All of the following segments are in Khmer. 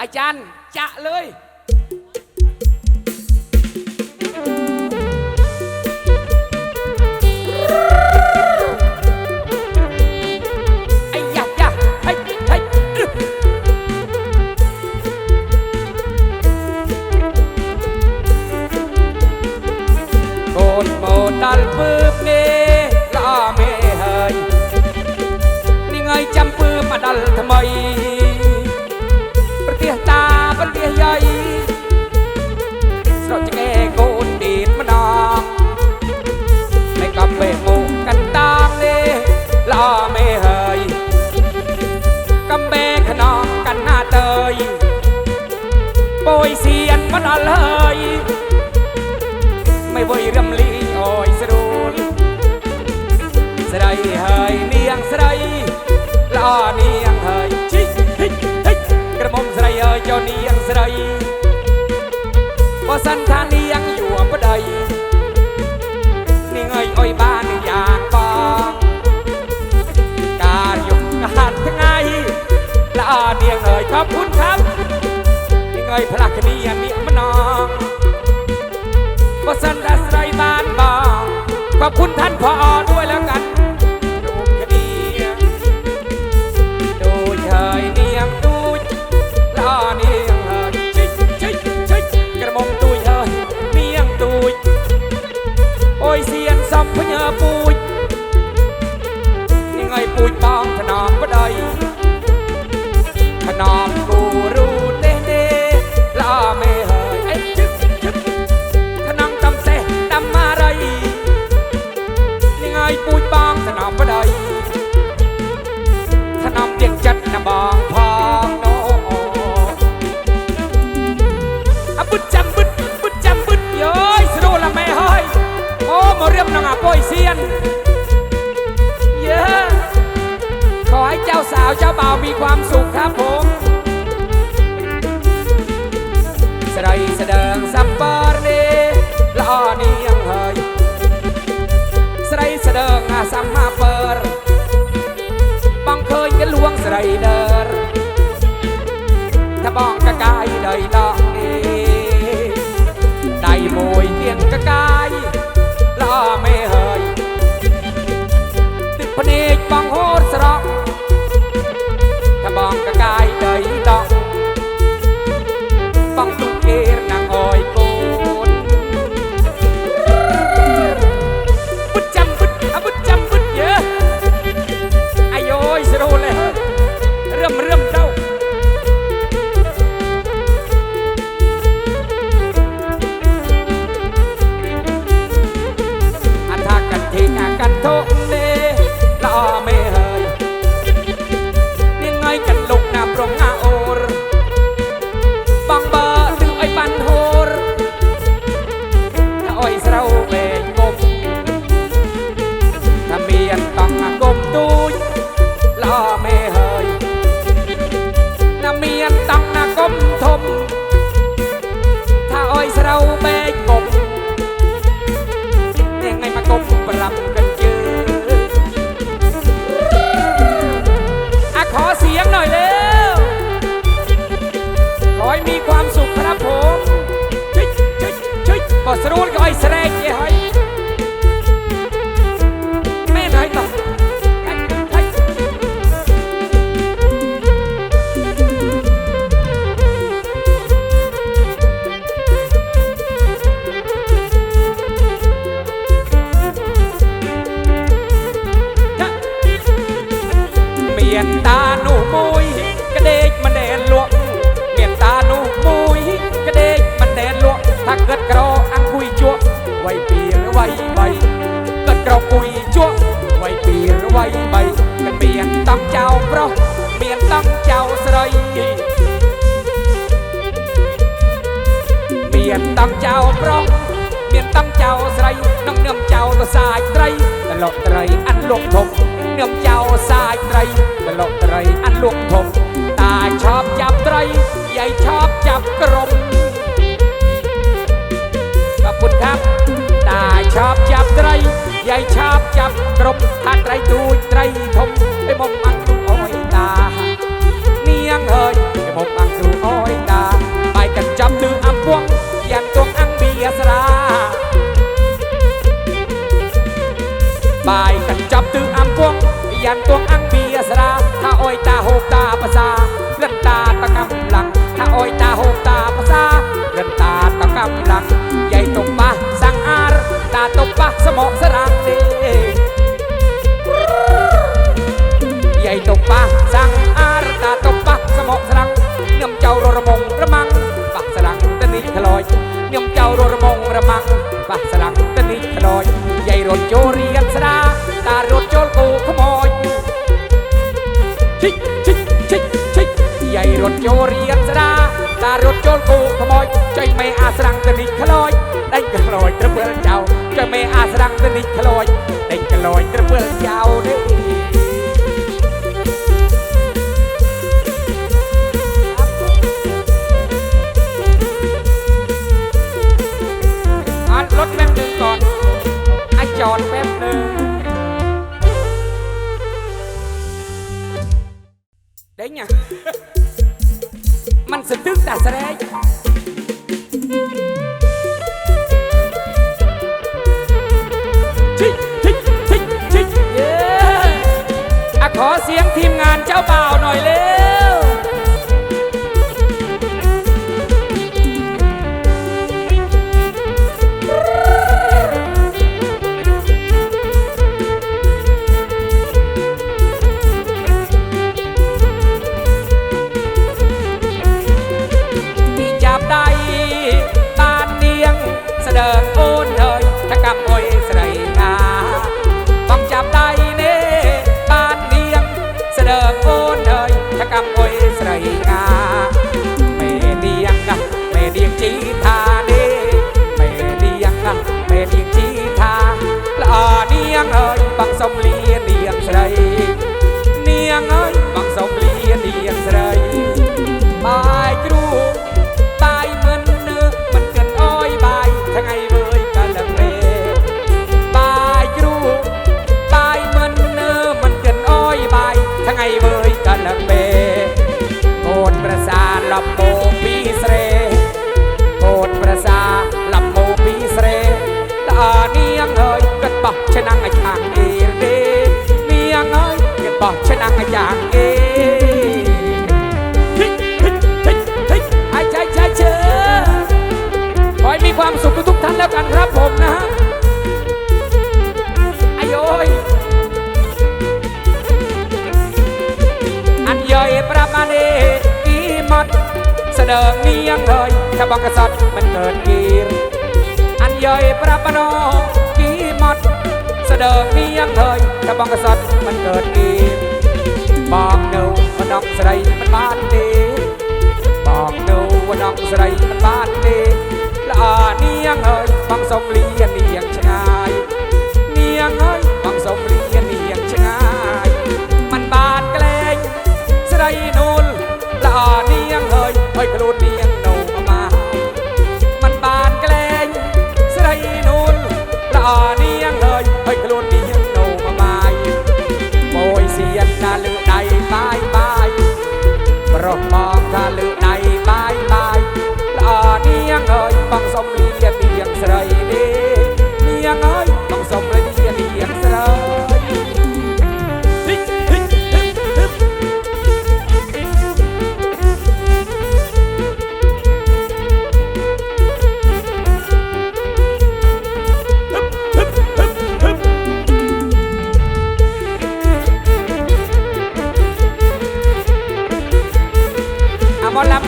อาจารย์จะเลย ไอ้ยะยะเฮ้ยเฮ้ยอึ๊บโกนโมดัลปืบเนลาเมเฮยนี่ไงจำปืบมาดัลทำไม ស្រីល្អនាងហើយជីហិចហិចក្រមុំស្រីហើយចោនាងស្រីបើសិនថានាងយួរប្តីនាងអើយអុយបានយ៉ាងបងការយកកាត់ថ្ងៃល្អនាងហើយខอบคุณครับនាងអើយផ្លាស់គ្នានាងម្ដងបើសិនថាស្រីបានបង ขอบคุณท่านพอด้วยแล้วกัน มีความสุขครับผม สไลแสดงสัมปาร์เนลาเนียงเฮยสไลแสดงอาสัมมาเปิรบังเคยกันลวงสไลเดอร์ถ้าบ้องกะกายได้ดอกเอได้มวยเตียงกะกา មានតានោះមួយក្ដេកមិនដែលលក់មានតានោះមួយក្ដេកមិនដែលលក់ថាគិតក្រអង្គុយជក់វៃពីរវៃបីគិតក្រគួយជក់វៃពីរវៃបីមិនមានតង់ចៅប្រុសមានតង់ចៅស្រីមានតង់ចៅប្រុសមានតង់ចៅស្រី នឹមចៅសរសាយត្រីតលកត្រីអានលក់ធំនឹមចៅសរសាយត្រីតលកត្រីអានលក់ធំតាឈប់ចាប់ត្រីយាយឈប់ចាប់ក្រំប្រពុតថាតាឈប់ចាប់ត្រីយាយឈប់ចាប់ក្រំថាត្រីទូចត្រីធំឯមុំអត់ទូ បាយកញ្ចប់ទិសអំពងយ៉ាងទួងអង្គពីអសរាថាអុយតាហូបតាភាសាព្រឹកតាតកំឡាំងថាអុយតាហូបតាភាសាព្រឹកតាតកំឡាំងយាយតុបះសង្អារតាតុបះសមកសរាទេយាយតុបះសង្អារតាតុបះសមកសរាំងខ្ញុំចៅររមងរមាំងបាក់សរាំងតនីឆ្លោយខ្ញុំចៅររមងរមាំង យាយរត់ចូលរៀនស្ដាតារត់ចូលគូខ្មោចចេញមេអាស្រាំងទៅនេះខ្លោចដេញក្លោចត្រឹមពេលចៅចេញមេអាស្រាំងទៅនេះខ្លោចដេញក្លោចត្រឹមពេលចៅនេះ ដើមនាងហើយថាបកសត់មិនកើតគៀរអានយាយប្រាប់ណោគីម៉ត់ស្ដើមនាងហើយថាបកសត់មិនកើតគៀរបងនៅមនំស្រីមិនបានទេបងនៅមនំស្រីមិនបានទេល្អនាងហើយបងសុំលី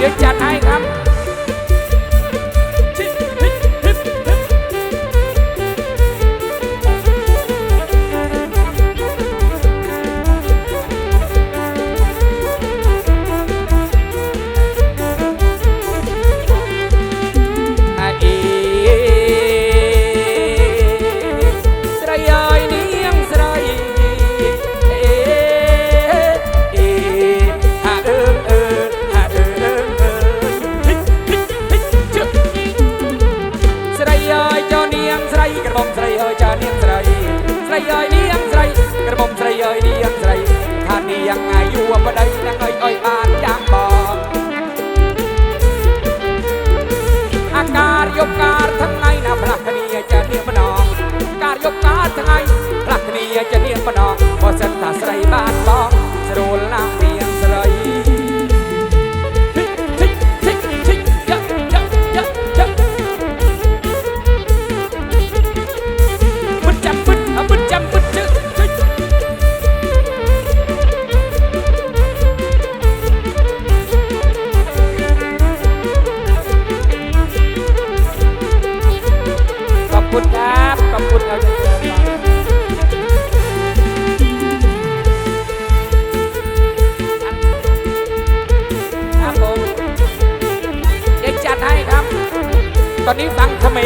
เดี๋ยวจัดให้ครับ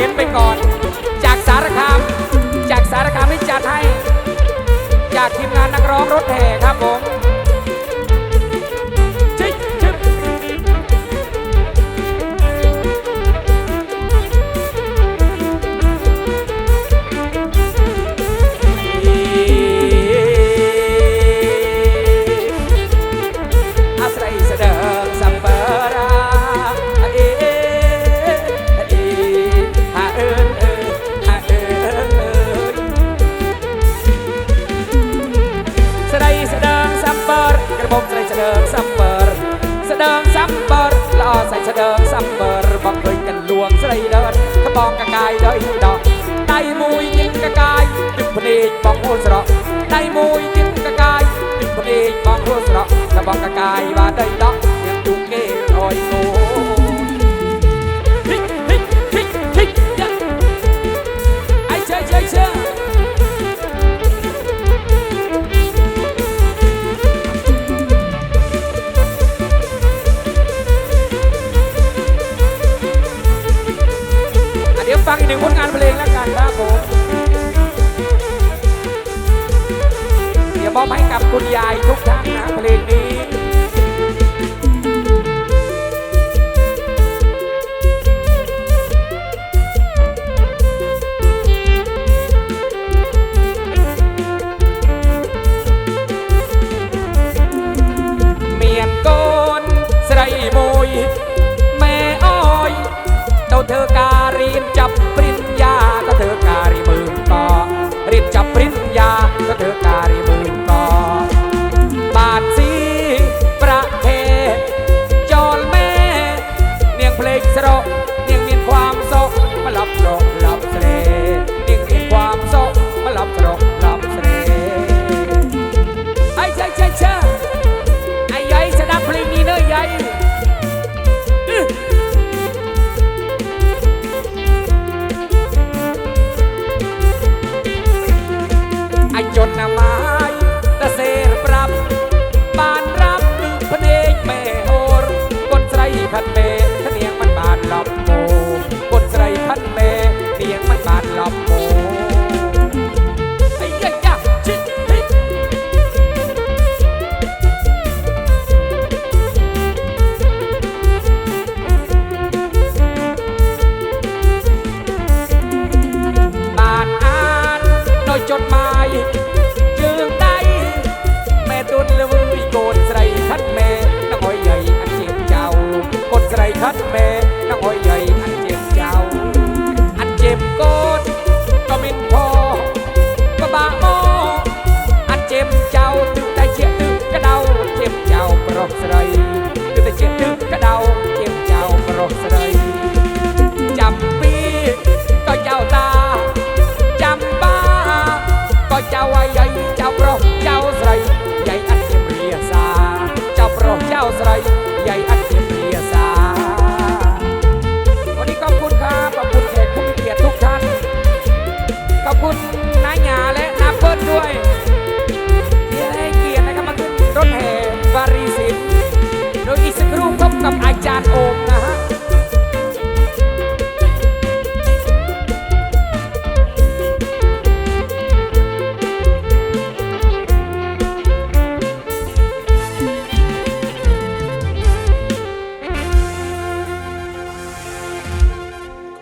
นไปก่อน កកាយដៃដកដៃមួយញៀនកកាយទឹកភ្នែកបងអូនស្រក់ដៃមួយញៀនកកាយទឹកភ្នែកបងអូនស្រក់របស់កកាយังอีกหนึ่งผลงานเพลงแล้วกันครับผมเดี๋ยวมอบให้กับคุณยายทุกท่านนะเพลงนี้เมียนโคนไทรมวยแม่อ้อยเดาเธอการีนจับ ขอบคุณน้าหยาและน้าเปิ้ลด้วย